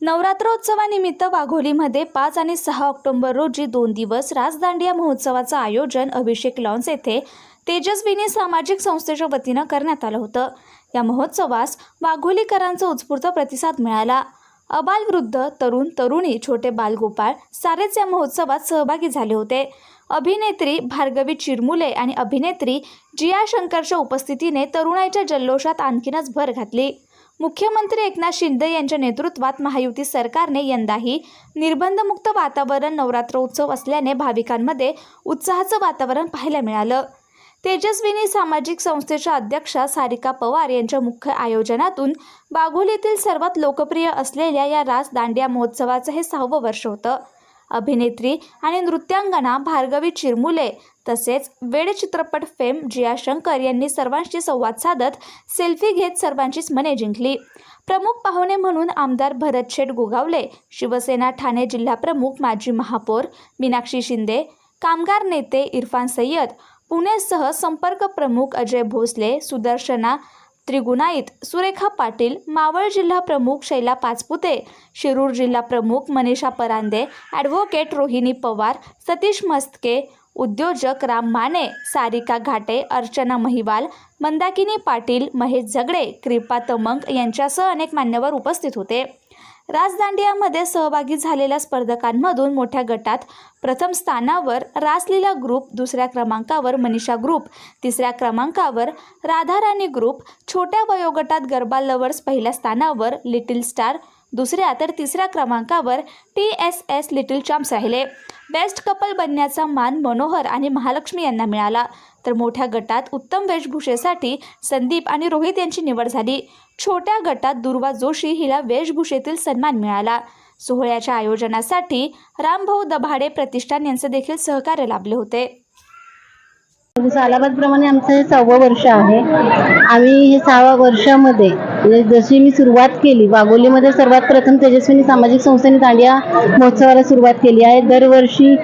नवरात्रोत्सवानिमित्त वाघोलीमध्ये पाच आणि सहा ऑक्टोबर रोजी दोन दिवस राजदांडिया महोत्सवाचं आयोजन अभिषेक लॉन्स येथे तेजस्विनी सामाजिक संस्थेच्या वतीनं करण्यात आलं होतं. या महोत्सवास वाघोलीकरांचा उत्स्फूर्त प्रतिसाद मिळाला. अबालवृद्ध तरुण तरुणी छोटे बालगोपाळ सारेच या महोत्सवात सहभागी झाले होते. अभिनेत्री भार्गवी चिरमुले आणि अभिनेत्री जिया शंकरच्या उपस्थितीने तरुणाईच्या जल्लोषात आणखीनच भर घातली. मुख्यमंत्री एकनाथ शिंदे यांच्या नेतृत्वात महायुती सरकारने यंदाही निर्बंधमुक्त वातावरण नवरात्रोत्सव असल्याने भाविकांमध्ये उत्साहाचं वातावरण पाहायला मिळालं. तेजस्विनी सामाजिक संस्थेच्या अध्यक्षा सारिका पवार यांच्या मुख्य आयोजनातून बाघोलीतील सर्वात लोकप्रिय असलेल्या या रास दांडिया महोत्सवाचं हे सहावं वर्ष होतं. अभिनेत्री आणि नृत्यांगना भार्गवी चिरमुले तसेच वेड चित्रपट फेम जिया शंकर यांनी सर्वांशी संवाद साधत सेल्फी घेत सर्वांचीच मने जिंकली. प्रमुख पाहुणे म्हणून आमदार भरत शेठ गोगावले शिवसेना ठाणे जिल्हाप्रमुख माजी महापौर मीनाक्षी शिंदे कामगार नेते इरफान सय्यद पुणेसह संपर्क प्रमुख अजय भोसले सुदर्शना त्रिगुणाईत सुरेखा पाटील मावळ जिल्हा प्रमुख शैला पाचपुते शिरूर जिल्हा प्रमुख मनीषा परांदे ॲडव्होकेट रोहिणी पवार सतीश मस्के उद्योजक राम माने सारिका घाटे अर्चना महिवाल मंदाकिनी पाटील महेश झगडे कृपा तमंग यांच्यासह अनेक मान्यवर उपस्थित होते. राजदांडियामध्ये सहभागी झालेल्या स्पर्धकांमधून मोठ्या गटात प्रथम स्थानावर रासलीला ग्रुप दुसऱ्या क्रमांकावर मनीषा ग्रुप तिसऱ्या क्रमांकावर राधाराणी ग्रुप छोट्या वयोगटात गरबा लवर्स पहिल्या स्थानावर लिटिल स्टार दुसऱ्या तर तिसऱ्या क्रमांकावर T S S little champs राहिले. बेस्ट कपल बनण्याचा मान मनोहर आणि महालक्ष्मी यांना मिळाला. तर मोठ्या गटात उत्तम वेशभूषेसाठी संदीप आणि रोहित यांची निवड झाली. छोट्या गटात दुर्वा जोशी हिला वेशभूषेतील सन्मान मिळाला. सोहळ्याच्या आयोजनासाठी रामभाऊ दभाडे प्रतिष्ठान यांचे देखील सहकार्य लाभले होते. सालाबादप्रमाणे आमचं हे सहावं वर्ष आहे. आम्ही हे सहाव्या वर्षामध्ये म्हणजे जशी मी सुरुवात केली वाघोलीमध्ये सर्वात प्रथम तेजस्विनी सामाजिक संस्थेने दांडिया महोत्सवाला सुरुवात केली आहे. दरवर्षी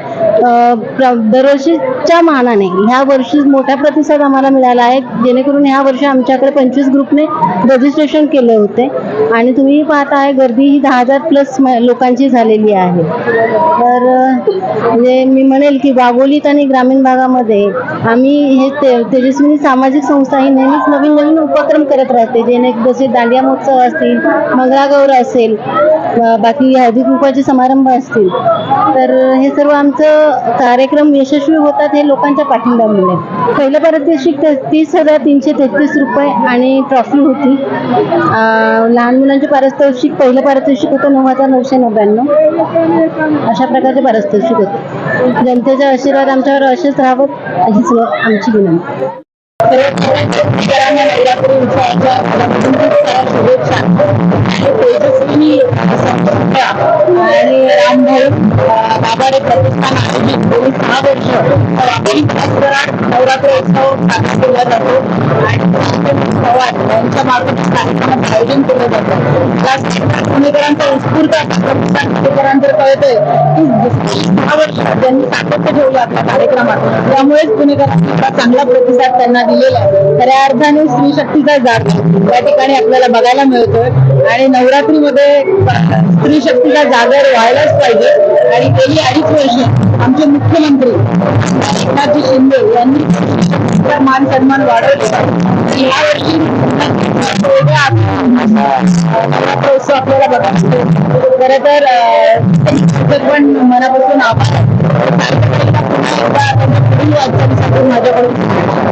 दरवर्षीच्या मानाने ह्या वर्षी मोठा प्रतिसाद आम्हाला मिळाला आहे. जेणेकरून ह्या वर्षी आमच्याकडे पंचवीस ग्रुपने रजिस्ट्रेशन केले होते. आणि तुम्ही पाहता आहे गर्दी ही दहा हजार प्लस लोकांची झालेली आहे. तर म्हणजे मी म्हणेल की वाघोलीत आणि ग्रामीण भागामध्ये आम्ही हे ते तेजस्विनी सामाजिक संस्था ही नेहमीच नवीन नवीन उपक्रम करत राहते. जेणे जसे दांडिया महोत्सव असतील मंगळागौर असेल बाकी हळदी कुंकवाचे समारंभ असतील तर हे सर्व आमचं कार्यक्रम यशस्वी होतात हे लोकांच्या पाठिंब्यामुळे. पहिलं पारितोषिक तीस हजार तीनशे तेहतीस रुपये आणि ट्रॉफी होती. लहान मुलांचे पारितोषिक पहिलं पारितोषिक होतं नऊ हजार नऊशे नव्याण्णव. अशा प्रकारचे पारितोषिक होते. जनतेचा आशीर्वाद आमच्यावर असेच राहावं हीच आमची विनंती. आणि रामभाऊ बाबाडे प्रतिष्ठान आयोजित गेली सहा वर्ष वाघोली परिसरात नवरात्र उत्सव साजरा केला जातो. आणि सांस्कृतिक संवाद यांच्या मार्फत कार्यक्रमाचं आयोजन केलं जातं त्या पुणेकरांचा उत्स्फूर्त असा प्रतिसाद पुणेकरांचं की गेली सहा त्यांनी सातत्य ठेवलं आपल्या कार्यक्रमात. त्यामुळेच पुणेकरांनी चांगला प्रतिसाद त्यांना दिलेला आहे. खऱ्या अर्थाने स्त्री शक्तीचा जाग या ठिकाणी आपल्याला बघायला मिळतोय. आणि नवरात्रीमध्ये स्त्री शक्तीचा जागर व्हायलाच पाहिजे. आणि गेली अडीच वर्ष आमचे मुख्यमंत्री एकनाथजी शिंदे यांनी मान सन्मान वाढवले. आणि या वर्षी आपल्याला बघायला खर तर पण मनापासून आभार. पुढील वाटचालीसाठी माझ्याकडून